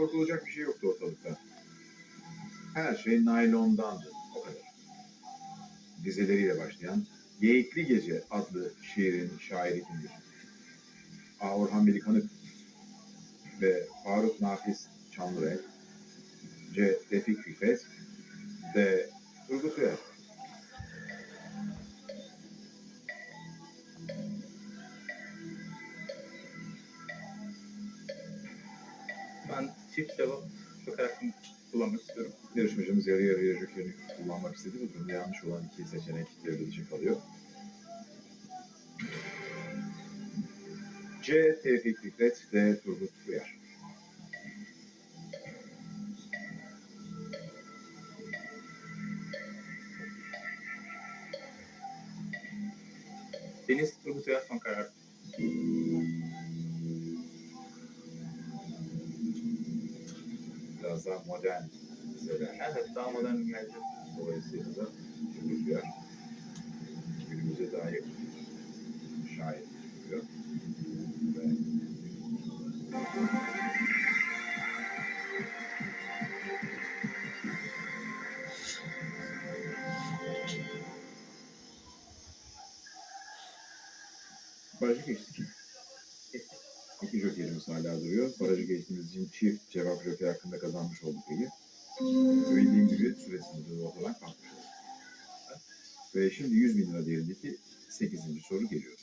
korkulacak bir şey yoktu ortalıkta. Her şey naylondandı. O kadar. Dizeleriyle başlayan Geyikli Gece adlı şiirin şairi kimdir? A. Orhan B. Faruk Nafiz Çamlıbel C. Tevfik Fikret D. Turgut Uyar Ben çift cevap hakkımı kullanmak istiyorum. Yarışmacımız yarı yarıya jokerini kullanmak istedi. Bu durumda yanlış olan iki seçenek devre dışı kalıyor. C. Tevfik Fikret D. Turgut Uyar Deniz Turgut Uyar son karar. Biraz daha modern dizeler. Evet daha modern geldi. Dolayısıyla da Uyar günümüze dair şair diyor. Ve Barajı geçtik. İki jokerimiz hala duruyor. Barajı geçtiğimiz için çift cevap joker hakkında kazanmış olduk peki. Bildiğim gibi süresinde de ortadan kalkmış oldu. Ve şimdi 100 bin lira değerindeki 8. soru geliyor.